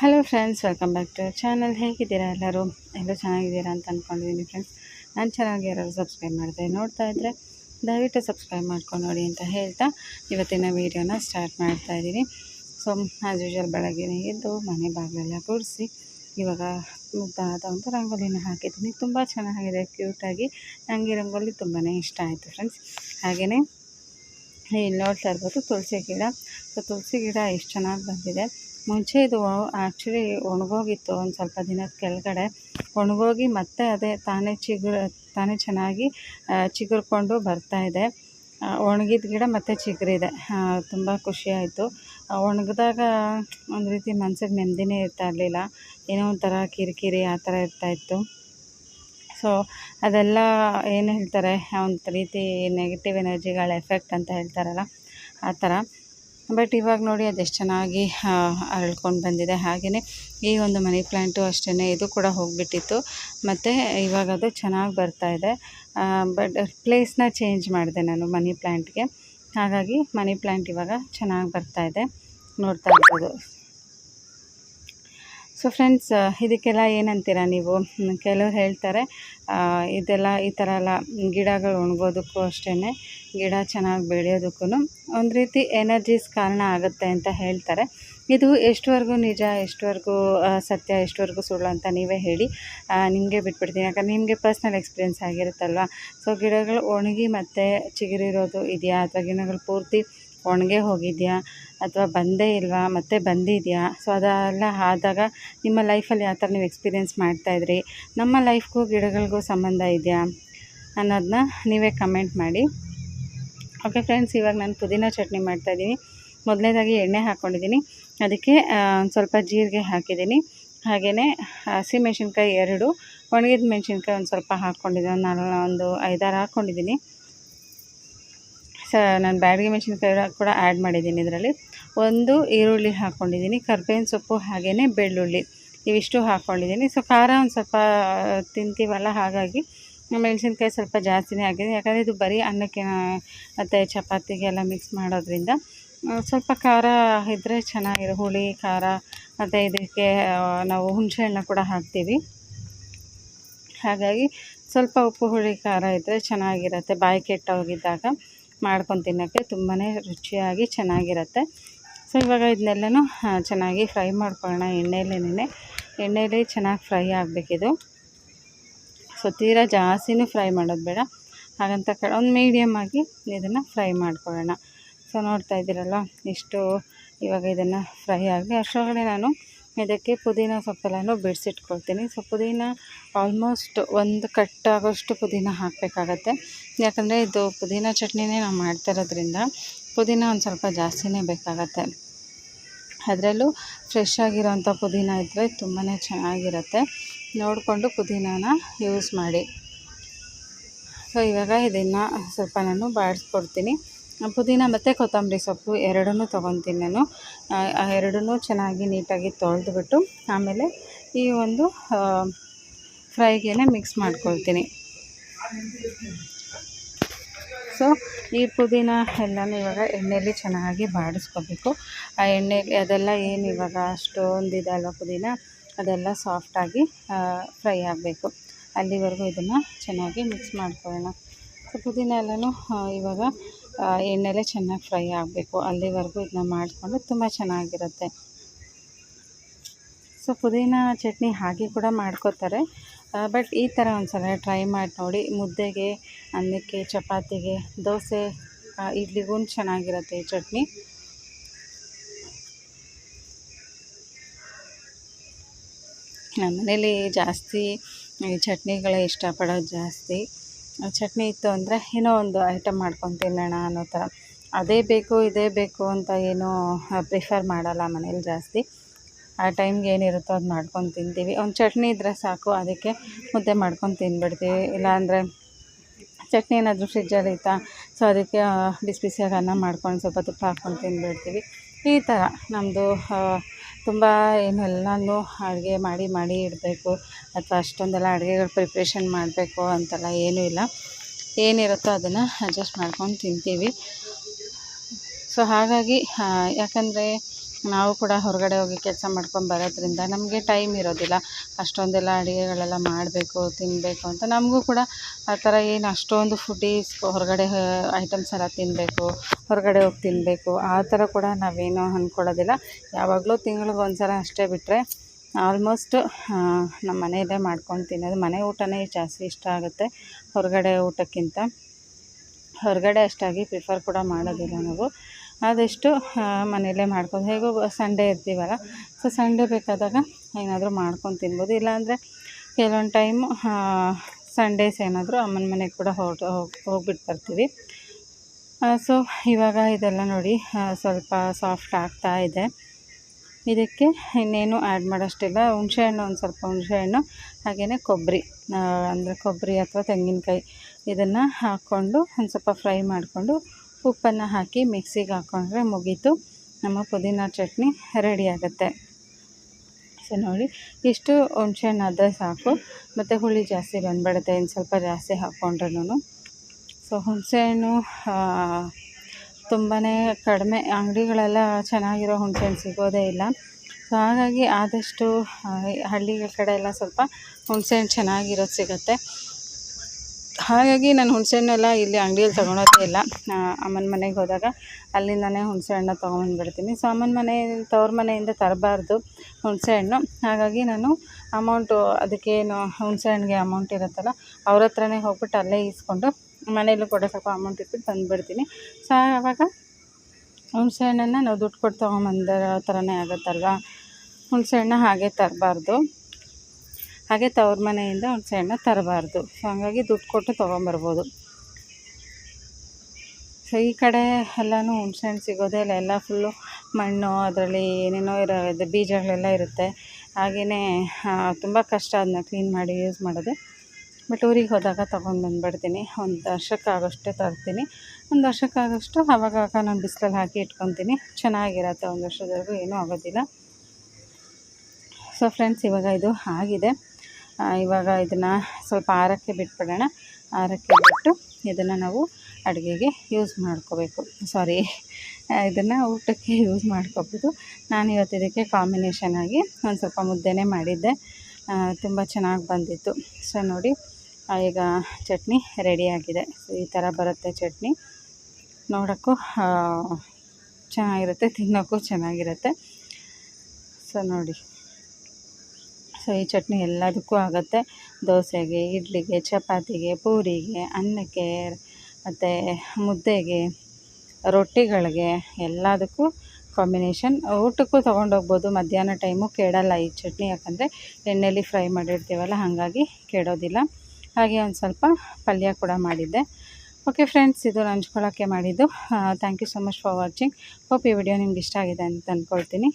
Hello friends welcome back to channel ಹೇಗಿದ್ದೀರಾ ಎಲ್ಲರೂ? ಎಲ್ಲರೂ ಚೆನ್ನಾಗಿದ್ದೀರಾ ಅಂತ ಅಂದ್ಕೊಂಡಿದ್ದೀನಿ ಫ್ರೆಂಡ್ಸ್ ನಾನು ಚೆನ್ನಾಗಿ ಯಾರು ಸಬ್ಸ್ಕ್ರೈಬ್ ಮಾಡಿದೆ ನೋಡ್ತಾ ಇದ್ದರೆ ದಯವಿಟ್ಟು ಸಬ್ಸ್ಕ್ರೈಬ್ ಮಾಡ್ಕೊಂಡು ನೋಡಿ ಅಂತ ಹೇಳ್ತಾ ಇವತ್ತಿನ ವೀಡಿಯೋನ ಸ್ಟಾರ್ಟ್ ಮಾಡ್ತಾ ಇದ್ದೀನಿ. ಸೊ ಆ್ಯಸ್ ಯೂಶ್ವಲ್ ಬೆಳಗ್ಗೆ ಎದ್ದು ಮನೆ ಬಾಗಿಲೆಲ್ಲ ಕೂಡಿಸಿ ಇವಾಗ ಮುದ್ದಾದ ಒಂದು ರಂಗೋಲಿನ ಹಾಕಿದ್ದೀನಿ. ತುಂಬ ಚೆನ್ನಾಗಿದೆ ಕ್ಯೂಟಾಗಿ ನನಗೆ ರಂಗೋಲಿ ತುಂಬಾ ಇಷ್ಟ ಆಯಿತು ಫ್ರೆಂಡ್ಸ್ ಹಾಗೆಯೇ ಇಲ್ಲಿ ನೋಡ್ತಾ ಇರ್ಬೋದು ತುಳಸಿ ಗಿಡ. ಸೊ ತುಳಸಿ ಗಿಡ ಎಷ್ಟು ಚೆನ್ನಾಗಿ ಬಂದಿದೆ. ಮುಂಚೆ ಇದು ಆ್ಯಕ್ಚುಲಿ ಒಣಗೋಗಿತ್ತು ಒಂದು ಸ್ವಲ್ಪ ದಿನದ ಕೆಳಗಡೆ. ಒಣಗೋಗಿ ಮತ್ತೆ ಅದೇ ತಾನೇ ಚಿಗುರು, ತಾನೇ ಚೆನ್ನಾಗಿ ಚಿಗುರ್ಕೊಂಡು ಬರ್ತಾಯಿದೆ ಒಣಗಿದ ಗಿಡ ಮತ್ತೆ ಚಿಗುರಿದೆ. ತುಂಬ ಖುಷಿಯಾಯಿತು ಒಣಗಿದಾಗ ಒಂದು ರೀತಿ ಮನ್ಸಿಗೆ ನೆಮ್ಮದಿನೇ ಇರ್ತಾ ಇರಲಿಲ್ಲ. ಏನೋ ಒಂಥರ ಕಿರಿಕಿರಿ ಆ ಥರ ಇರ್ತಾಯಿತ್ತು ಸೊ ಅದೆಲ್ಲ ಏನು ಹೇಳ್ತಾರೆ? ಒಂದು ರೀತಿ ನೆಗೆಟಿವ್ ಎನರ್ಜಿಗಳ ಎಫೆಕ್ಟ್ ಅಂತ ಹೇಳ್ತಾರಲ್ಲ, ಆ ಥರ. ಬಟ್ ಇವಾಗ ನೋಡಿ ಅದೆಷ್ಟು ಚೆನ್ನಾಗಿ ಅರಳ್ಕೊಂಡು ಬಂದಿದೆ. ಹಾಗೆಯೇ ಈ ಒಂದು ಮನಿ ಪ್ಲ್ಯಾಂಟು ಅಷ್ಟೇ ಇದು ಕೂಡ ಹೋಗಿಬಿಟ್ಟಿತ್ತು. ಮತ್ತು ಇವಾಗ ಅದು ಚೆನ್ನಾಗಿ ಬರ್ತಾಯಿದೆ ಬಟ್ ಪ್ಲೇಸ್ನ ಚೇಂಜ್ ಮಾಡಿದೆ ನಾನು ಮನಿ ಪ್ಲ್ಯಾಂಟ್ಗೆ ಹಾಗಾಗಿ ಮನಿ ಪ್ಲ್ಯಾಂಟ್ ಇವಾಗ ಚೆನ್ನಾಗಿ ಬರ್ತಾಯಿದೆ ನೋಡ್ತಾ ಇರ್ಬೋದು. ಸೊ ಫ್ರೆಂಡ್ಸ್ ಇದಕ್ಕೆಲ್ಲ ಏನಂತೀರ ನೀವು? ಕೆಲವ್ರು ಹೇಳ್ತಾರೆ ಇದೆಲ್ಲ ಈ ಥರ ಎಲ್ಲ ಗಿಡಗಳು ಒಣಗೋದಕ್ಕೂ ಅಷ್ಟೇ ಗಿಡ ಚೆನ್ನಾಗಿ ಬೆಳೆಯೋದಕ್ಕೂ ಒಂದು ರೀತಿ ಎನರ್ಜೀಸ್ ಕಾರಣ ಆಗುತ್ತೆ ಅಂತ ಹೇಳ್ತಾರೆ. ಇದು ಎಷ್ಟುವರೆಗೂ ನಿಜ, ಎಷ್ಟುವರೆಗೂ ಸತ್ಯ, ಎಷ್ಟುವರೆಗೂ ಸುಳ್ಳು ಅಂತ ನೀವೇ ಹೇಳಿ ನಿಮಗೆ ಬಿಟ್ಬಿಡ್ತೀನಿ. ಯಾಕಂದರೆ ನಿಮಗೆ ಪರ್ಸ್ನಲ್ ಎಕ್ಸ್ಪೀರಿಯೆನ್ಸ್ ಆಗಿರುತ್ತಲ್ವ? ಸೊ ಗಿಡಗಳು ಒಣಗಿ ಮತ್ತು ಚಿಗುರಿರೋದು ಇದೆಯಾ? ಅಥವಾ ಗಿಡಗಳು ಪೂರ್ತಿ ಒಣಗೇ ಹೋಗಿದೆಯಾ ಅಥವಾ ಬಂದೇ ಇಲ್ವಾ? ಮತ್ತೆ ಬಂದಿದೆಯಾ? ಸೊ ಅದೆಲ್ಲ ಆದಾಗ ನಿಮ್ಮ ಲೈಫಲ್ಲಿ ಯಾವ ಥರ ನೀವು ಎಕ್ಸ್ಪೀರಿಯೆನ್ಸ್ ಮಾಡ್ತಾಯಿದ್ರಿ ನಮ್ಮ ಲೈಫ್ಗೂ ಗಿಡಗಳಿಗೂ ಸಂಬಂಧ ಇದೆಯಾ? ಅನ್ನೋದನ್ನ ನೀವೇ ಕಮೆಂಟ್ ಮಾಡಿ. ಓಕೆ ಫ್ರೆಂಡ್ಸ್ ಇವಾಗ ನಾನು ಪುದೀನ ಚಟ್ನಿ ಮಾಡ್ತಾಯಿದ್ದೀನಿ ಮೊದಲನೇದಾಗಿ ಎಣ್ಣೆ ಹಾಕ್ಕೊಂಡಿದ್ದೀನಿ ಅದಕ್ಕೆ ಸ್ವಲ್ಪ ಜೀರಿಗೆ ಹಾಕಿದ್ದೀನಿ. ಹಾಗೆಯೇ ಹಸಿಮೆಣ್ಸಿನ್ಕಾಯಿ ಎರಡು, ಒಣಗಿದ ಮೆಣಸಿನ್ಕಾಯಿ ಒಂದು ಸ್ವಲ್ಪ ಹಾಕ್ಕೊಂಡಿದ್ದೀನಿ ಒಂದು ನಾಲ್ಕು ಒಂದು ಐದಾರು ಹಾಕ್ಕೊಂಡಿದ್ದೀನಿ ಸ, ನಾನು ಬ್ಯಾಡಗಿ ಮೆಣಸಿನ್ಕಾಯಿ ಕೂಡ ಆ್ಯಡ್ ಮಾಡಿದ್ದೀನಿ ಇದರಲ್ಲಿ. ಒಂದು ಈರುಳ್ಳಿ ಹಾಕ್ಕೊಂಡಿದ್ದೀನಿ ಕರ್ಬೇವಿನ ಸೊಪ್ಪು ಹಾಗೇ ಬೆಳ್ಳುಳ್ಳಿ. ಇವಿಷ್ಟು ಹಾಕ್ಕೊಂಡಿದ್ದೀನಿ ಸೊ, ಖಾರ ಒಂದು ಸ್ವಲ್ಪ, ತಿಂತೀವಲ್ಲ, ಹಾಗಾಗಿ ಮೆಣಸಿನ್ಕಾಯಿ ಸ್ವಲ್ಪ ಜಾಸ್ತಿನೇ ಆಗಿದೆ ಯಾಕಂದರೆ ಇದು ಬರೀ ಅನ್ನಕ್ಕೆ, ಮತ್ತು ಚಪಾತಿಗೆಲ್ಲ ಮಿಕ್ಸ್ ಮಾಡೋದ್ರಿಂದ ಸ್ವಲ್ಪ ಖಾರ ಇದ್ದರೆ ಚೆನ್ನಾಗಿರೋ, ಹುಳಿ, ಖಾರ, ಮತ್ತು ಇದಕ್ಕೆ ನಾವು ಹುಣಸೆಹಣ್ಣ ಕೂಡ ಹಾಕ್ತೀವಿ. ಹಾಗಾಗಿ ಸ್ವಲ್ಪ ಉಪ್ಪು, ಹುಳಿ, ಖಾರ ಇದ್ದರೆ ಚೆನ್ನಾಗಿರುತ್ತೆ, ಬಾಯಿ ಕೆಟ್ಟೋಗಿದ್ದಾಗ. ಮಾಡ್ಕೊಂಡು ತಿನ್ನೋಕ್ಕೆ ತುಂಬಾ ರುಚಿಯಾಗಿ ಚೆನ್ನಾಗಿರುತ್ತೆ. ಸೊ, ಇವಾಗ ಇದನ್ನೆಲ್ಲನೂ ಚೆನ್ನಾಗಿ ಫ್ರೈ ಮಾಡ್ಕೊಳ್ಳೋಣ. ಎಣ್ಣೆಯಲ್ಲೇನೆ ಎಣ್ಣೆಯಲ್ಲಿ ಚೆನ್ನಾಗಿ ಫ್ರೈ ಆಗಬೇಕಿದು. ಸೊ, ತೀರಾ ಜಾಸ್ತಿನೂ ಫ್ರೈ ಮಾಡೋದು ಬೇಡ. ಹಾಗಂತ ಕಡೆ ಒಂದು ಮೀಡಿಯಮ್ ಆಗಿ ಇದನ್ನು ಫ್ರೈ ಮಾಡ್ಕೊಳ್ಳೋಣ. ಸೊ, ನೋಡ್ತಾ ಇದ್ದೀರಲ್ಲ ಇಷ್ಟು ಇವಾಗ ಇದನ್ನು ಫ್ರೈ ಆಗಿ. ಅಷ್ಟರೊಳಗಡೆ ನಾನು ಇದಕ್ಕೆ ಪುದೀನ ಸೊಪ್ಪೆಲ್ಲನೂ ಬಿಡಿಸಿಟ್ಕೊಳ್ತೀನಿ. ಸೊ ಪುದೀನ ಆಲ್ಮೋಸ್ಟ್ ಒಂದು ಕಟ್ಟಾಗೋಷ್ಟು ಪುದೀನ ಹಾಕಬೇಕಾಗತ್ತೆ. ಯಾಕಂದರೆ ಇದು ಪುದೀನ ಚಟ್ನಿನೇ ನಾವು ಮಾಡ್ತಾ ಇರೋದ್ರಿಂದ ಪುದೀನ ಒಂದು ಸ್ವಲ್ಪ ಜಾಸ್ತಿನೇ ಬೇಕಾಗತ್ತೆ. ಅದರಲ್ಲೂ ಫ್ರೆಶ್ ಆಗಿರೋಂಥ ಪುದೀನ ಇದ್ದರೆ ತುಂಬಾ ಚೆನ್ನಾಗಿರುತ್ತೆ. ನೋಡಿಕೊಂಡು ಪುದೀನಾನ ಯೂಸ್ ಮಾಡಿ. ಸೊ ಇವಾಗ ಇದನ್ನು ಸ್ವಲ್ಪ ನಾನು ಬಾಡಿಸ್ಕೊಡ್ತೀನಿ. ಪುದೀನ ಮತ್ತು ಕೊತ್ತಂಬರಿ ಸೊಪ್ಪು ಎರಡನ್ನೂ ತೊಗೊತೀನಿ ನಾನು. ಎರಡನ್ನೂ ಚೆನ್ನಾಗಿ ನೀಟಾಗಿ ತೊಳೆದುಬಿಟ್ಟು ಆಮೇಲೆ ಈ ಒಂದು ಫ್ರೈಗೆ ಮಿಕ್ಸ್ ಮಾಡ್ಕೊಳ್ತೀನಿ. ಸೊ, ಈ ಪುದೀನ ಎಲ್ಲನೂ ಇವಾಗ ಎಣ್ಣೆಯಲ್ಲಿ ಚೆನ್ನಾಗಿ ಬಾಡಿಸ್ಕೋಬೇಕು. ಆ ಎಣ್ಣೆ ಅದೆಲ್ಲ ಏನು ಇವಾಗ ಅಷ್ಟೊಂದಿದೆ ಅಲ್ವ ಪುದೀನ? ಅದೆಲ್ಲ ಸಾಫ್ಟಾಗಿ ಫ್ರೈ ಆಗಬೇಕು. ಅಲ್ಲಿವರೆಗೂ ಇದನ್ನು ಚೆನ್ನಾಗಿ ಮಿಕ್ಸ್ ಮಾಡ್ಕೊಳ್ಳೋಣ. ಸೊ, ಪುದೀನ ಎಲ್ಲನೂ ಇವಾಗ ಎಣ್ಣೆಲೆ ಚೆನ್ನಾಗಿ ಫ್ರೈ ಆಗಬೇಕು. ಅಲ್ಲಿವರೆಗೂ ಇದನ್ನ ಮಾಡಿಕೊಂಡು ತುಂಬ ಚೆನ್ನಾಗಿರುತ್ತೆ. ಸೊ ಪುದೀನ ಚಟ್ನಿ ಹಾಗೆ ಕೂಡ ಮಾಡ್ಕೋತಾರೆ. ಬಟ್ ಈ ಥರ ಒಂದು ಸಲ ಟ್ರೈ ಮಾಡಿ ನೋಡಿ. ಮುದ್ದೆಗೆ, ಅನ್ನಕ್ಕೆ, ಚಪಾತಿಗೆ, ದೋಸೆ ಇಡ್ಲಿಗೂ ಚೆನ್ನಾಗಿರುತ್ತೆ ಈ ಚಟ್ನಿ. ನಮ್ಮ ಮನೇಲಿ ಜಾಸ್ತಿ ಚಟ್ನಿಗಳೇ ಇಷ್ಟಪಡೋದು ಜಾಸ್ತಿ. ಚಟ್ನಿ ಇತ್ತು ಅಂದರೆ ಏನೋ ಒಂದು ಐಟಮ್ ಮಾಡ್ಕೊಂಡು ತಿನ್ನೋಣ ಅನ್ನೋ ಥರ. ಅದೇ ಬೇಕು, ಇದೇ ಬೇಕು ಅಂತ ಏನೂ ಪ್ರಿಫರ್ ಮಾಡಲ್ಲ ಮನೇಲಿ ಜಾಸ್ತಿ. ಆ ಟೈಮ್ಗೆ ಏನಿರುತ್ತೋ ಅದು ಮಾಡ್ಕೊಂಡು ತಿಂತೀವಿ. ಒಂದು ಚಟ್ನಿ ಇದ್ದರೆ ಸಾಕು, ಅದಕ್ಕೆ ಮುದ್ದೆ ಮಾಡ್ಕೊಂಡು ತಿಂದ್ಬಿಡ್ತೀವಿ ಇಲ್ಲಾಂದರೆ ಚಟ್ನಿ ಏನಾದರೂ ಫ್ರಿಜ್ಜಲ್ಲಿ ಇತ್ತಾ ಸೊ ಅದಕ್ಕೆ ಬಿಸಿ ಬಿಸಿಯಾಗಿ ಅನ್ನ ಮಾಡ್ಕೊಂಡು ಸ್ವಲ್ಪ ತುಪ್ಪ ಹಾಕ್ಕೊಂಡು ತಿಂದ್ಬಿಡ್ತೀವಿ ಈ ಥರ ನಮ್ಮದು ತುಂಬ ಏನು ಎಲ್ಲನೂ ಅಡುಗೆ ಮಾಡಿ ಮಾಡಿ ಇಡಬೇಕು ಅಥವಾ ಅಷ್ಟೊಂದೆಲ್ಲ ಅಡುಗೆಗಳು ಪ್ರಿಪ್ರೇಷನ್ ಮಾಡಬೇಕು ಅಂತೆಲ್ಲ ಏನೂ ಇಲ್ಲ. ಏನಿರುತ್ತೋ ಅದನ್ನು ಅಡ್ಜಸ್ಟ್ ಮಾಡ್ಕೊಂಡು ತಿಂತೀವಿ. ಸೊ ಹಾಗಾಗಿ ಯಾಕಂದರೆ ನಾವು ಕೂಡ ಹೊರಗಡೆ ಹೋಗಿ ಕೆಲಸ ಮಾಡ್ಕೊಂಡು ಬರೋದ್ರಿಂದ ನಮಗೆ ಟೈಮ್ ಇರೋದಿಲ್ಲ. ಅಷ್ಟೊಂದೆಲ್ಲ ಅಡುಗೆಗಳೆಲ್ಲ ಮಾಡಬೇಕು ತಿನ್ನಬೇಕು ಅಂತ. ನಮಗೂ ಕೂಡ ಆ ಥರ ಏನು ಅಷ್ಟೊಂದು ಫುಡ್ಡೀಸ್ ಹೊರಗಡೆ ಐಟಮ್ಸ್ ಎಲ್ಲ ತಿನ್ನಬೇಕು ಹೊರಗಡೆ ಹೋಗಿ ತಿನ್ನಬೇಕು ಆ ಥರ ಕೂಡ ನಾವೇನು ಅಂದ್ಕೊಳ್ಳೋದಿಲ್ಲ ಯಾವಾಗಲೂ ತಿಂಗ್ಳಿಗೆ ಒಂದು ಸಲ ಅಷ್ಟೇ ಬಿಟ್ಟರೆ ಆಲ್ಮೋಸ್ಟ್ ನಮ್ಮ ಮನೆಯಲ್ಲೇ ಮಾಡ್ಕೊಂಡು ತಿನ್ನೋದು. ಮನೆ ಊಟನೇ ಜಾಸ್ತಿ ಇಷ್ಟ ಆಗುತ್ತೆ ಹೊರಗಡೆ ಊಟಕ್ಕಿಂತ. ಹೊರಗಡೆ ಅಷ್ಟಾಗಿ ಪ್ರಿಫರ್ ಕೂಡ ಮಾಡೋದಿಲ್ಲ ನಾವು. ಆದಷ್ಟು ಮನೆಯಲ್ಲೇ ಮಾಡ್ಕೊಂಡು ಹೇಗೋ ಸಂಡೇ ಇರ್ತೀವಲ್ಲ, ಸೊ ಸಂಡೇ ಬೇಕಾದಾಗ ಏನಾದರೂ ಮಾಡ್ಕೊಂಡು ತಿನ್ಬೋದು. ಇಲ್ಲಾಂದರೆ ಕೆಲವೊಂದು ಟೈಮು ಸಂಡೇಸ್ ಏನಾದರೂ ಅಮ್ಮನ ಮನೆಗೆ ಕೂಡ ಹೊರ್ಟು ಹೋಗಿ ಹೋಗ್ಬಿಟ್ಟು ಬರ್ತೀವಿ. ಸೊ ಇವಾಗ ಇದೆಲ್ಲ ನೋಡಿ ಸ್ವಲ್ಪ ಸಾಫ್ಟ್ ಆಗ್ತಾ ಇದೆ. ಇದಕ್ಕೆ ಇನ್ನೇನು ಆ್ಯಡ್ ಮಾಡೋಷ್ಟಿಲ್ಲ. ಹುಣಸೆಹಣ್ಣು ಒಂದು ಸ್ವಲ್ಪ ಹುಣಸೆಹಣ್ಣು ಹಾಗೆಯೇ ಕೊಬ್ಬರಿ ಅಂದರೆ ಕೊಬ್ಬರಿ ಅಥವಾ ತೆಂಗಿನಕಾಯಿ ಇದನ್ನು ಹಾಕ್ಕೊಂಡು ಒಂದು ಸ್ವಲ್ಪ ಫ್ರೈ ಮಾಡಿಕೊಂಡು ಉಪ್ಪನ್ನು ಹಾಕಿ ಮಿಕ್ಸಿಗೆ ಹಾಕ್ಕೊಂಡ್ರೆ ಮುಗೀತು. ನಮ್ಮ ಪುದೀನ ಚಟ್ನಿ ರೆಡಿ ಆಗುತ್ತೆ. ಸೊ, ನೋಡಿ, ಇಷ್ಟು ಹುಣ್ಸೆಹಣ್ಣು ಆದರೆ ಸಾಕು. ಮತ್ತು ಹುಳಿ ಜಾಸ್ತಿ ಬಂದ್ಬಿಡುತ್ತೆ. ಇನ್ನು ಸ್ವಲ್ಪ ಜಾಸ್ತಿ ಹಾಕ್ಕೊಂಡ್ರೂ ಸೊ, ಹುಣಸೆಹಣ್ಣು ತುಂಬಾ ಕಡಿಮೆ ಅಂಗಡಿಗಳೆಲ್ಲ ಚೆನ್ನಾಗಿರೋ ಹುಣಸೆಹಣ್ಣು ಸಿಗೋದೇ ಇಲ್ಲ. ಸೊ, ಹಾಗಾಗಿ ಆದಷ್ಟು ಹಳ್ಳಿಗಳ ಕಡೆ ಎಲ್ಲ ಸ್ವಲ್ಪ ಹುಣಸೆಹಣ್ಣು ಚೆನ್ನಾಗಿರೋದು ಸಿಗುತ್ತೆ. ಹಾಗಾಗಿ ನಾನು ಹುಣಸೆಹಣ್ಣೆಲ್ಲ ಇಲ್ಲಿ ಅಂಗಡಿಯಲ್ಲಿ ತೊಗೊಳೋದೇ ಇಲ್ಲ. ಅಮ್ಮನ ಮನೆಗೆ ಹೋದಾಗ ಅಲ್ಲಿಂದನೇ ಹುಣಸೆಹಣ್ಣು ತೊಗೊಂಬಂದ್ಬಿಡ್ತೀನಿ. ಸೊ ಅಮ್ಮನ ಮನೆ, ತವ್ರ ಮನೆಯಿಂದ ತರಬಾರ್ದು ಹುಣಸೆಹಣ್ಣು. ಹಾಗಾಗಿ ನಾನು ಅಮೌಂಟು ಅದಕ್ಕೇನು ಹುಣಸೆಹಣ್ಣಿಗೆ ಅಮೌಂಟ್ ಇರುತ್ತಲ್ಲ, ಅವ್ರ ಹತ್ರನೇ ಹೋಗ್ಬಿಟ್ಟು ಅಲ್ಲೇ ಈಸ್ಕೊಂಡು ಮನೆಯಲ್ಲೂ ಕೂಡ ಸ್ವಲ್ಪ ಅಮೌಂಟ್ ಇಟ್ಬಿಟ್ಟು ಬಂದುಬಿಡ್ತೀನಿ. ಸೊ ಆವಾಗ ಹುಣಸೆ ಹಣ್ಣನ್ನು ನಾವು ದುಡ್ಡು ಕೊಟ್ಟು ತೊಗೊಂಬಂದಿರೋ ಥರನೇ ಆಗುತ್ತಲ್ವ? ಹುಣಸೆ ಹಣ್ಣು ಹಾಗೆ ತರಬಾರ್ದು. ಹಾಗೆ ತವ್ರ ಮನೆಯಿಂದ ಹುಣಸೆ ಹಣ್ಣು ತರಬಾರ್ದು. ಸೊ ಹಾಗಾಗಿ ದುಡ್ಡು ಕೊಟ್ಟು ತೊಗೊಂಬರ್ಬೋದು. ಸೊ ಈ ಕಡೆ ಎಲ್ಲನೂ ಹುಣಸೆ ಹಣ್ಣು ಸಿಗೋದೇ ಇಲ್ಲ. ಎಲ್ಲ ಫುಲ್ಲು ಮಣ್ಣು, ಅದರಲ್ಲಿ ಏನೇನೋ ಇರೋ ಇದು ಬೀಜಗಳೆಲ್ಲ ಇರುತ್ತೆ. ಹಾಗೆಯೇ ತುಂಬ ಕಷ್ಟ ಅದನ್ನ ಕ್ಲೀನ್ ಮಾಡಿ ಯೂಸ್ ಮಾಡೋದು. ಬಟ್ ಊರಿಗೆ ಹೋದಾಗ ತೊಗೊಂಡು ಬಂದುಬಿಡ್ತೀನಿ. ಒಂದು ವರ್ಷಕ್ಕಾಗೋಷ್ಟೇ ತರ್ತೀನಿ. ಒಂದು ವರ್ಷಕ್ಕಾಗೋಷ್ಟು ಆವಾಗವಾಗ ನಾನು ಬಿಸಿಲಲ್ಲಿ ಹಾಕಿ ಇಟ್ಕೊತೀನಿ. ಚೆನ್ನಾಗಿರತ್ತೆ. ಒಂದು ವರ್ಷದವರೆಗೂ ಏನೂ ಆಗೋದಿಲ್ಲ. ಸೊ ಫ್ರೆಂಡ್ಸ್ ಇವಾಗ ಇದು ಆಗಿದೆ. ಇವಾಗ ಇದನ್ನು ಸ್ವಲ್ಪ ಆರಕ್ಕೆ ಬಿಟ್ಬಿಡೋಣ. ಆರಕ್ಕೆ ಬಿಟ್ಟು ಇದನ್ನು ನಾವು ಅಡುಗೆಗೆ ಯೂಸ್ ಮಾಡ್ಕೋಬೇಕು. ಸಾರಿ ಇದನ್ನು ಊಟಕ್ಕೆ ಯೂಸ್ ಮಾಡ್ಕೋಬೋದು. ನಾನು ಇವತ್ತು ಇದಕ್ಕೆ ಕಾಂಬಿನೇಷನ್ ಆಗಿ ಒಂದು ಸ್ವಲ್ಪ ಮುದ್ದೆನೇ ಮಾಡಿದ್ದೆ. ತುಂಬ ಚೆನ್ನಾಗಿ ಬಂದಿತ್ತು. ಸೊ ನೋಡಿ ಈಗ ಚಟ್ನಿ ರೆಡಿಯಾಗಿದೆ ಸೊ ಈ ಥರ ಬರುತ್ತೆ ಚಟ್ನಿ. ನೋಡೋಕ್ಕೂ ಚೆನ್ನಾಗಿರುತ್ತೆ, ತಿನ್ನೋಕ್ಕೂ ಚೆನ್ನಾಗಿರುತ್ತೆ. ಸೊ ನೋಡಿ. ಸೊ ಈ ಚಟ್ನಿ ಎಲ್ಲದಕ್ಕೂ ಆಗುತ್ತೆ. ದೋಸೆಗೆ, ಇಡ್ಲಿಗೆ, ಚಪಾತಿಗೆ, ಪೂರಿಗೆ, ಅನ್ನಕ್ಕೆ, ಮತ್ತು ಮುದ್ದೆಗೆ, ರೊಟ್ಟಿಗಳಿಗೆ ಎಲ್ಲದಕ್ಕೂ ಕಾಂಬಿನೇಷನ್ ಊಟಕ್ಕೂ ತೊಗೊಂಡೋಗ್ಬೋದು ಮಧ್ಯಾಹ್ನ ಟೈಮು ಕೆಡಲ್ಲ ಈ ಚಟ್ನಿ, ಯಾಕಂದರೆ ಎಣ್ಣೆಯಲ್ಲಿ ಫ್ರೈ ಮಾಡಿರ್ತೀವಲ್ಲ, ಹಾಗಾಗಿ ಕೆಡೋದಿಲ್ಲ ಹಾಗೆ ಒಂದು ಸ್ವಲ್ಪ ಪಲ್ಯ ಕೂಡ ಮಾಡಿದ್ದೆ. ಓಕೆ ಫ್ರೆಂಡ್ಸ್ ಇದು ಹಂಚ್ಕೊಳ್ಳೋಕ್ಕೆ ಮಾಡಿದ್ದು. Thank you so much for watching hope ಈ ವಿಡಿಯೋ ನಿಮ್ಗೆ ಇಷ್ಟ ಆಗಿದೆ ಅಂತ ಅಂದ್ಕೊಳ್ತೀನಿ